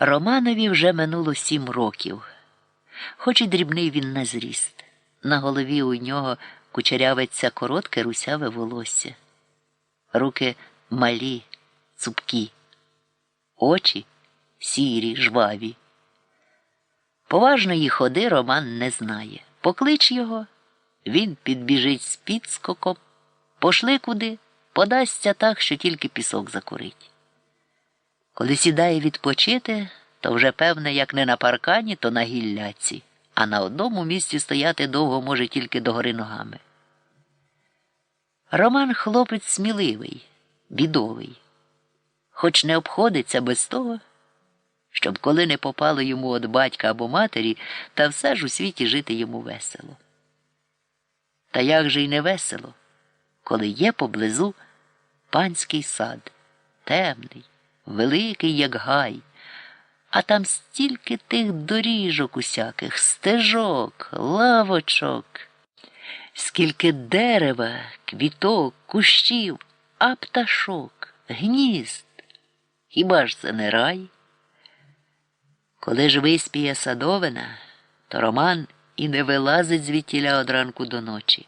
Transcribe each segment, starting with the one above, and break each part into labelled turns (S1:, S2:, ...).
S1: Романові вже минуло сім років, хоч і дрібний він на зріст. На голові у нього кучерявиться коротке русяве волосся, руки малі, цупкі, очі сірі, жваві. Поважної ходи Роман не знає. Поклич його, він підбіжить з підскоком, пошли куди, подасться так, що тільки пісок закурить. Коли сідає відпочити, то вже певне, як не на паркані, то на гілляці, а на одному місці стояти довго може тільки догори ногами. Роман хлопець сміливий, бідовий, хоч не обходиться без того, щоб коли не попало йому від батька або матері, та все ж у світі жити йому весело. Та як же й не весело, коли є поблизу панський сад, темний, великий, як гай, а там стільки тих доріжок усяких, стежок, лавочок, скільки дерева, квіток, кущів, а пташок, гнізд. Хіба ж це не рай? Коли ж виспіє садовина, то Роман і не вилазить звідтіля од ранку до ночі.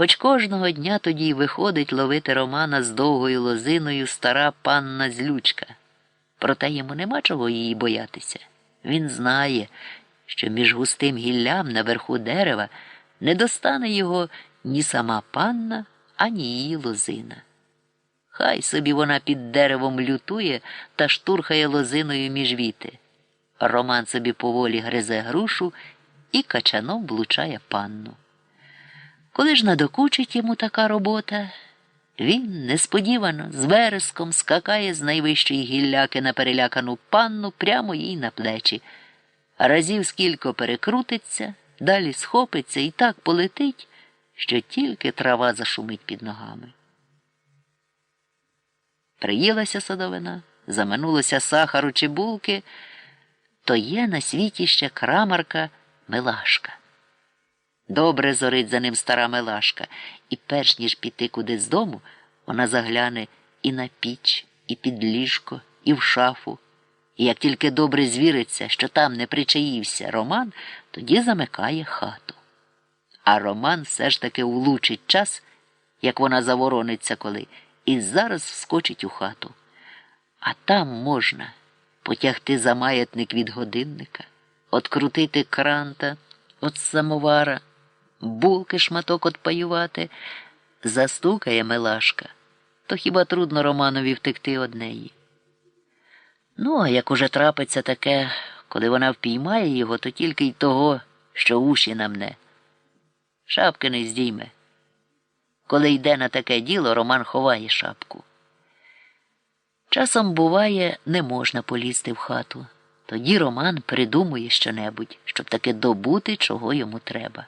S1: Хоч кожного дня тоді виходить ловити Романа з довгою лозиною стара панна злючка. Проте йому нема чого її боятися. Він знає, що між густим гіллям наверху дерева не достане його ні сама панна, ані її лозина. Хай собі вона під деревом лютує та штурхає лозиною між віти. Роман собі поволі гризе грушу і качаном влучає панну. Коли ж надокучить йому така робота, він несподівано з вереском скакає з найвищої гілляки на перелякану панну прямо їй на плечі, разів скільки перекрутиться, далі схопиться і так полетить, що тільки трава зашумить під ногами. Приїлася садовина, заминулося сахару чи булки, то є на світі ще крамарка Милашка. Добре зорить за ним стара Милашка, і перш ніж піти кудись з дому, вона загляне і на піч, і під ліжко, і в шафу. І як тільки добре звіриться, що там не причаївся Роман, тоді замикає хату. А Роман все ж таки влучить час, як вона заворониться коли, і зараз вскочить у хату. А там можна потягти за маятник від годинника, открутити кранта від самовара, булки шматок отпаювати, застукає Милашка, то хіба трудно Романові втекти од неї. Ну, а як уже трапиться таке, коли вона впіймає його, то тільки й того, що уші намне. Шапки не здійме. Коли йде на таке діло, Роман ховає шапку. Часом, буває, не можна полізти в хату. Тоді Роман придумує щонебудь, щоб таки добути, чого йому треба.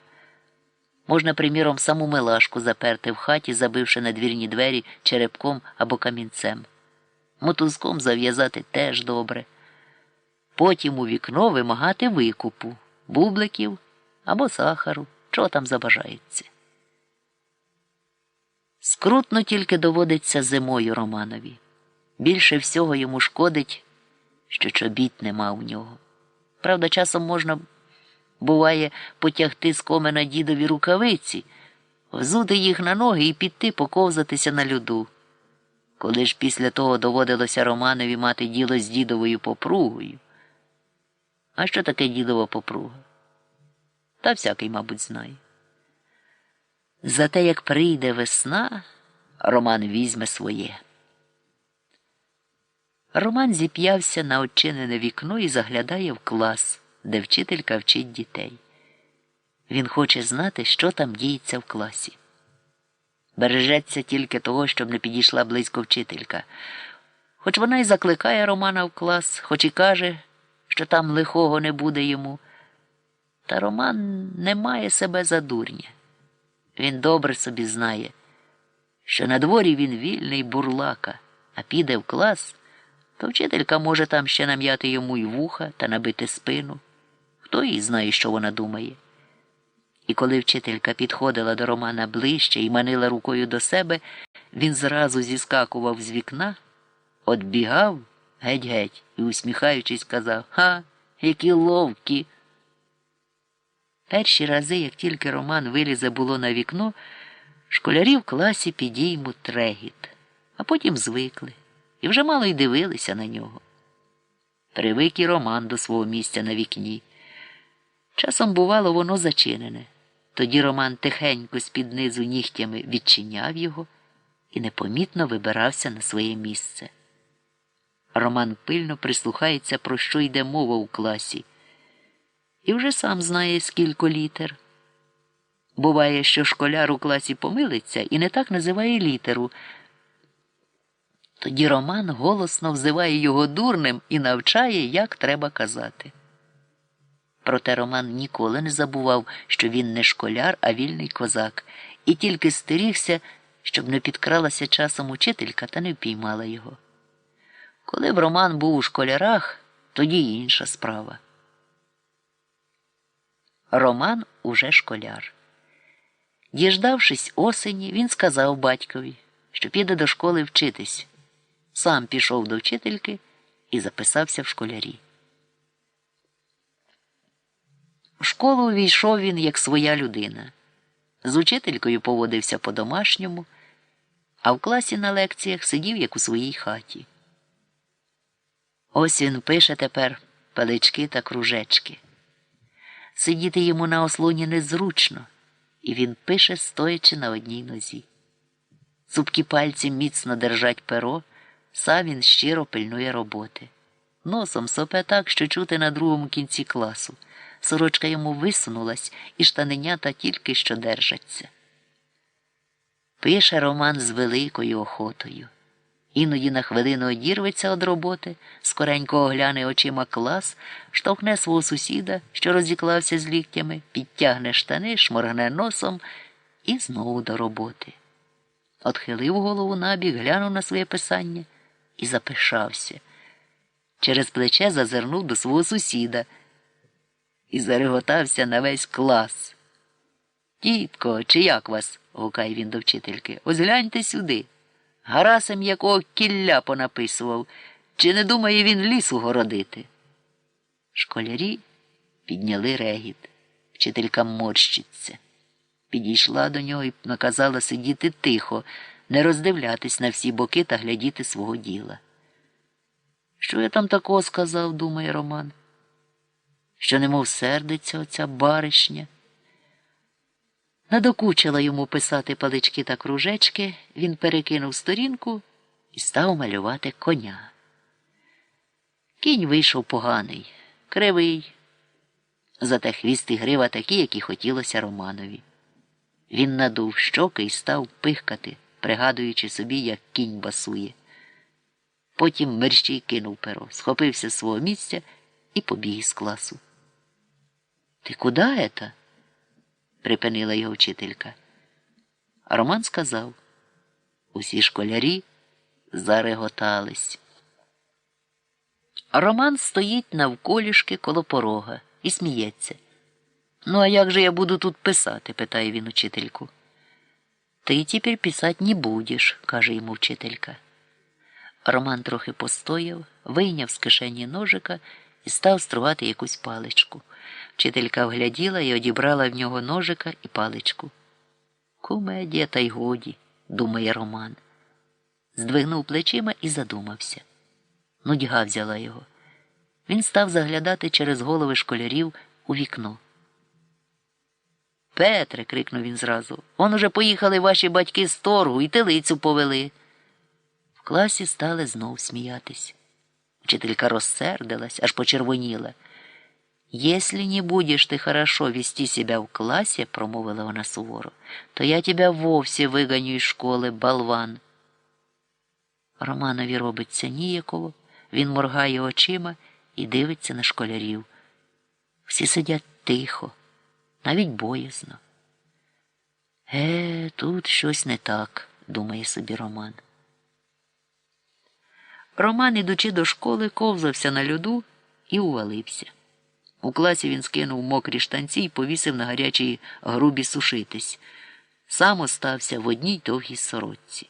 S1: Можна, приміром, саму милашку заперти в хаті, забивши на двірні двері черепком або камінцем. Мотузком зав'язати теж добре. Потім у вікно вимагати викупу, бубликів або сахару, чого там забажається. Скрутно тільки доводиться зимою Романові. Більше всього йому шкодить, що чобіт нема у нього. Правда, часом можна, буває, потягти з комена дідові рукавиці, взути їх на ноги і піти поковзатися на льоду. Коли ж після того доводилося Романові мати діло з дідовою попругою. А що таке дідова попруга? Та всякий, мабуть, знає. Зате як прийде весна, Роман візьме своє. Роман зіп'явся на очинене вікно і заглядає в клас, де вчителька вчить дітей. Він хоче знати, що там діється в класі. Бережеться тільки того, щоб не підійшла близько вчителька. Хоч вона й закликає Романа в клас, хоч і каже, що там лихого не буде йому. Та Роман не має себе за дурня. Він добре собі знає, що на дворі він вільний бурлака, а піде в клас, то вчителька може там ще нам'яти йому й вуха та набити спину. Хто їй знає, що вона думає. І коли вчителька підходила до Романа ближче і манила рукою до себе, він зразу зіскакував з вікна, отбігав, геть-геть, і, усміхаючись, казав Ха, які ловкі. Перші рази, як тільки Роман вилізе було на вікно, школярі в класі підіймуть трегіт, а потім звикли і вже мало й дивилися на нього. Привик і Роман до свого місця на вікні. Часом, бувало, воно зачинене. Тоді Роман тихенько з-під низу нігтями відчиняв його і непомітно вибирався на своє місце. Роман пильно прислухається, про що йде мова у класі, і вже сам знає, скільки літер. Буває, що школяр у класі помилиться і не так називає літеру. Тоді Роман голосно взиває його дурним і навчає, як треба казати. Проте Роман ніколи не забував, що він не школяр, а вільний козак, і тільки стерігся, щоб не підкралася часом учителька та не впіймала його. Коли б Роман був у школярах, тоді інша справа. Роман уже школяр. Діждавшись осені, він сказав батькові, що піде до школи вчитись. Сам пішов до вчительки і записався в школярі. В школу увійшов він як своя людина. З учителькою поводився по-домашньому, а в класі на лекціях сидів як у своїй хаті. Ось він пише тепер палички та кружечки. Сидіти йому на ослоні незручно, і він пише, стоячи на одній нозі. Цупкі пальці міцно держать перо, сам він щиро пильнує роботи. Носом сопе так, що чути на другому кінці класу. Сорочка йому висунулась, і штаненята тільки що держаться. Пише Роман з великою охотою. Іноді на хвилину одірветься від роботи, скоренько огляне очима клас, штовхне свого сусіда, що розіклався з ліктями, підтягне штани, шморгне носом і знову до роботи. Отхилив голову набік, глянув на своє писання і запишався. Через плече зазирнув до свого сусіда і зареготався на весь клас. Тітко, чи як вас? гукає він до вчительки. Ось гляньте сюди. Гарасем якого кілля понаписував, чи не думає він лісу городити? Школярі підняли регіт. Вчителька морщиться. Підійшла до нього і наказала сидіти тихо, не роздивлятись на всі боки та глядіти свого діла. Що я там такого сказав, думає Роман? Що немов сердиться оця баришня. Надокучила йому писати палички та кружечки, він перекинув сторінку і став малювати коня. Кінь вийшов поганий, кривий. Зате хвіст і грива такі, які хотілося Романові. Він надув щоки і став пихкати, пригадуючи собі, як кінь басує. Потім мерщій кинув перо, схопився з свого місця і побіг із класу. Ти куди ета? припинила його вчителька. Роман сказав усі школярі зареготались. Роман стоїть навколішки коло порога і сміється. Ну, а як же я буду тут писати? питає він учительку. Ти тепер писати не будеш, каже йому вчителька. Роман трохи постояв, вийняв з кишені ножика і став струвати якусь паличку. Вчителька вгляділа і одібрала в нього ножика і паличку. Кумедія, та й годі, думає Роман. Здвигнув плечима і задумався. Нудьга взяла його. Він став заглядати через голови школярів у вікно. Петре, крикнув він зразу, он уже поїхали ваші батьки з торгу і телицю повели. В класі стали знов сміятись. Учителька розсердилась, аж почервоніла. «Если не будешь ты хорошо вести себя в классе, — промовила вона суворо, — то я тебя вовсе виганю із школи, болван. Романові робиться ніяково, він моргає очима і дивиться на школярів. Всі сидять тихо, навіть боязно. Е, тут щось не так, думає собі Роман. Роман, ідучи до школи, ковзався на льоду і увалився. У класі він скинув мокрі штанці і повісив на гарячій грубі сушитись. Сам остався в одній довгій сорочці.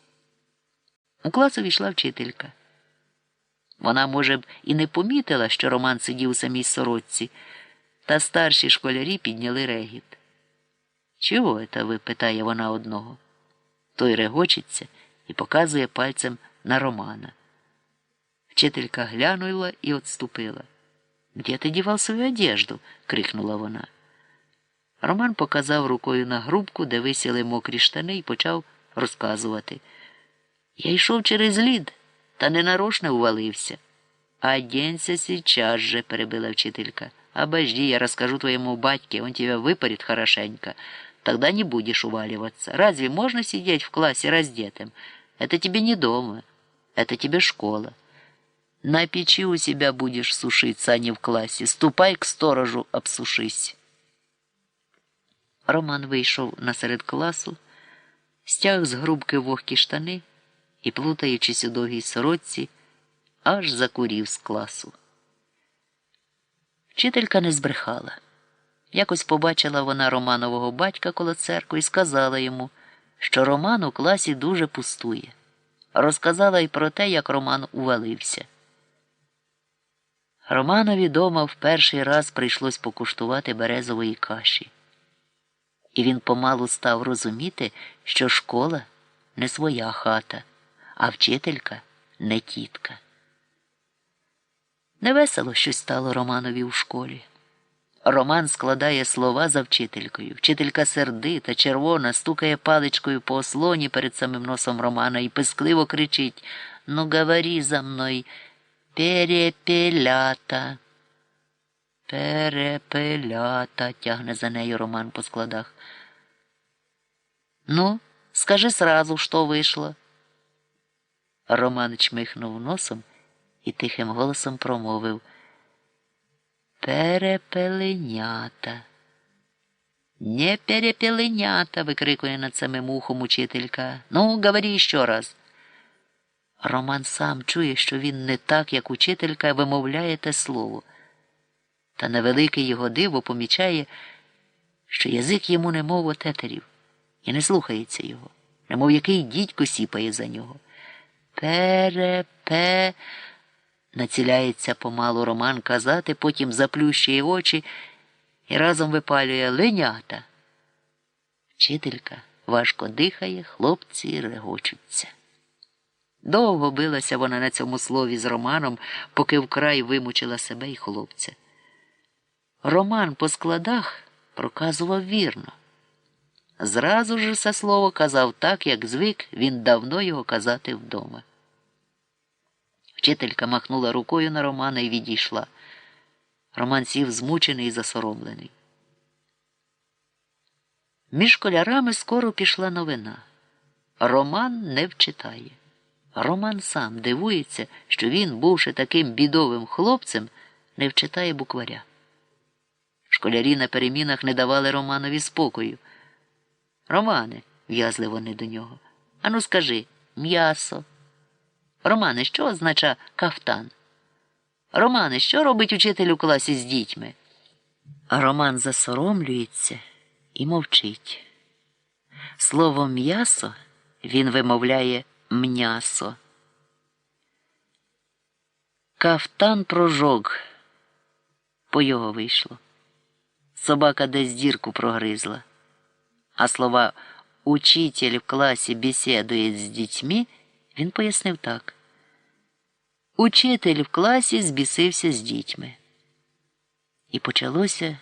S1: У клас увійшла вчителька. Вона, може б, і не помітила, що Роман сидів у самій сорочці, та старші школярі підняли регіт. Чого це ви? питає вона одного. Той регочеться і показує пальцем на Романа. Вчителька глянула і отступила. Где ти дівав свою одежду? крикнула вона. Роман показав рукою на грубку, де висіли мокрі штани, і почав розказувати. Я йшов через лід, та ненарочно увалився. «Оденься сейчас же», — перебила вчителька. «Обожди, я расскажу твоему батьке, он тебя выпарит хорошенько. Тогда не будешь уваливаться. Разве можно сидеть в классе раздетым? Это тебе не дома, это тебе школа. На печи у себя будешь сушиться, а не в классе. Ступай к сторожу, обсушись». Роман вийшов насеред класу, стяг з грубки вогкі штани і, плутаючись у довгій сорочці, аж закурів з класу. Вчителька не збрехала. Якось побачила вона Романового батька коло церкви і сказала йому, що Роман у класі дуже пустує. Розказала й про те, як Роман увалився. Романові дома в перший раз прийшлось покуштувати березової каші. І він помалу став розуміти, що школа не своя хата, а вчителька не тітка. Невесело щось стало Романові у школі. Роман складає слова за вчителькою. Вчителька сердита, червона, стукає паличкою по ослоні перед самим носом Романа і пискливо кричить Ну, говори за мною, перепелята. Перепелята, тягне за нею Роман по складах. Ну, скажи сразу, що вийшло. Роман чмихнув носом і тихим голосом промовив Перепеленята. Не перепеленята, викрикує над самим ухом учителька. Ну, говори ще раз. Роман сам чує, що він не так, як учителька, вимовляє те слово. Та на велике його диво помічає, що язик йому немов отетерів, і не слухається його, немов який дідько сіпає за нього. Перепе. Націляється помалу Роман казати, потім заплющує очі і разом випалює ленята. Вчителька важко дихає, хлопці регочуться. Довго билася вона на цьому слові з Романом, поки вкрай вимучила себе і хлопця. Роман по складах проказував вірно. Зразу ж це слово казав так, як звик він давно його казати вдома. Вчителька махнула рукою на Романа і відійшла. Роман сів змучений і засоромлений. Між школярами скоро пішла новина. Роман не вчитає. Роман сам дивується, що він, бувши таким бідовим хлопцем, не вчитає букваря. Школярі на перемінах не давали Романові спокою. Романе, в'язли вони до нього. Ану, скажи м'ясо. Романе, що означає кафтан? Романе, що робить учитель у класі з дітьми? А Роман засоромлюється і мовчить. Слово м'ясо він вимовляє м'ясо. Кафтан прожог. По його вийшло. Собака десь дірку прогризла. А слова учитель в класі бесідує з дітьми він пояснив так. Учитель в класі збісився з дітьми. І почалося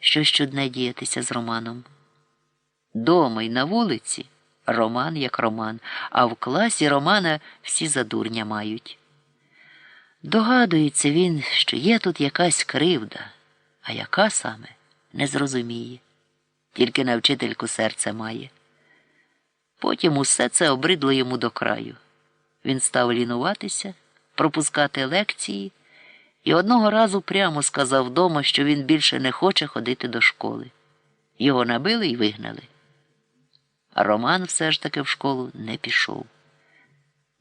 S1: щось чудне діятися з Романом. Дома й на вулиці Роман як Роман, а в класі Романа всі за дурня мають. Догадується він, що є тут якась кривда, а яка саме не зрозуміє, тільки на вчительку серце має. Потім усе це обридло йому до краю. Він став лінуватися, пропускати лекції і одного разу прямо сказав вдома, що він більше не хоче ходити до школи. Його набили і вигнали. Роман все ж таки в школу не пішов.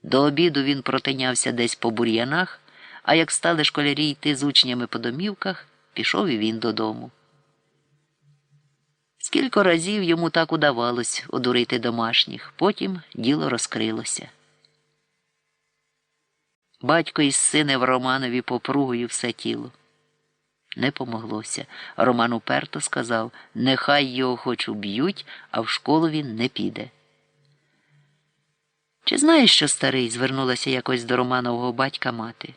S1: До обіду він протинявся десь по бур'янах, а як стали школярі йти з учнями по домівках, пішов і він додому. Скільки разів йому так удавалось одурити домашніх, потім діло розкрилося. Батько із синив Романові попругою все тіло. Не помоглося. Роман уперто сказав нехай його хоч уб'ють, а в школу він не піде. Чи знаєш, що старий? звернулася якось до Романового батька мати.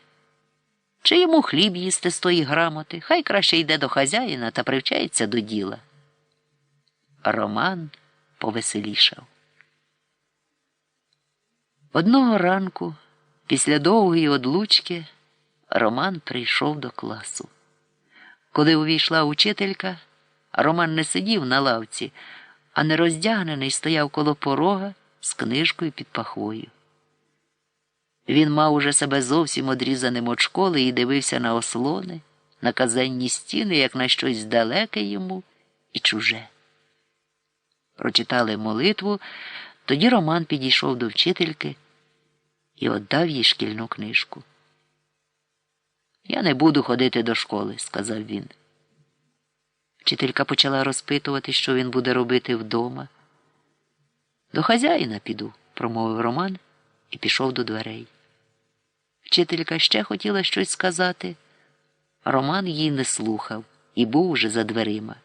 S1: Чи йому хліб їсти з тої грамоти? Хай краще йде до хазяїна та привчається до діла. Роман повеселішав. Одного ранку, після довгої одлучки, Роман прийшов до класу. Коли увійшла учителька, Роман не сидів на лавці, а нероздягнений стояв коло порога з книжкою під пахвою. Він мав уже себе зовсім одрізаним від школи і дивився на ослони, на казенні стіни, як на щось далеке йому і чуже. Прочитали молитву, тоді Роман підійшов до вчительки і віддав їй шкільну книжку. Я не буду ходити до школи, сказав він. Вчителька почала розпитувати, що він буде робити вдома. До хазяїна піду, промовив Роман і пішов до дверей. Вчителька ще хотіла щось сказати. Роман її не слухав і був уже за дверима.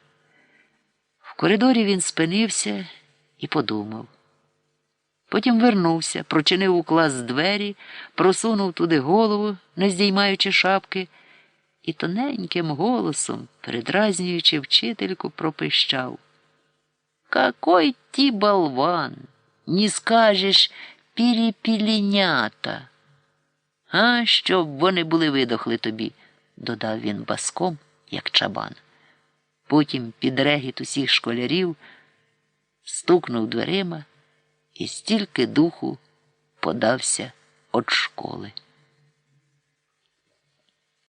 S1: В коридорі він спинився і подумав. Потім вернувся, прочинив у клас двері, просунув туди голову, не здіймаючи шапки, і тоненьким голосом, передразнюючи вчительку, пропищав. Какой ти болван! Не скажеш піріпілінята. А щоб вони були видохли тобі, додав він баском, як чабан. Потім під регіт усіх школярів стукнув дверима і стільки духу подався від школи.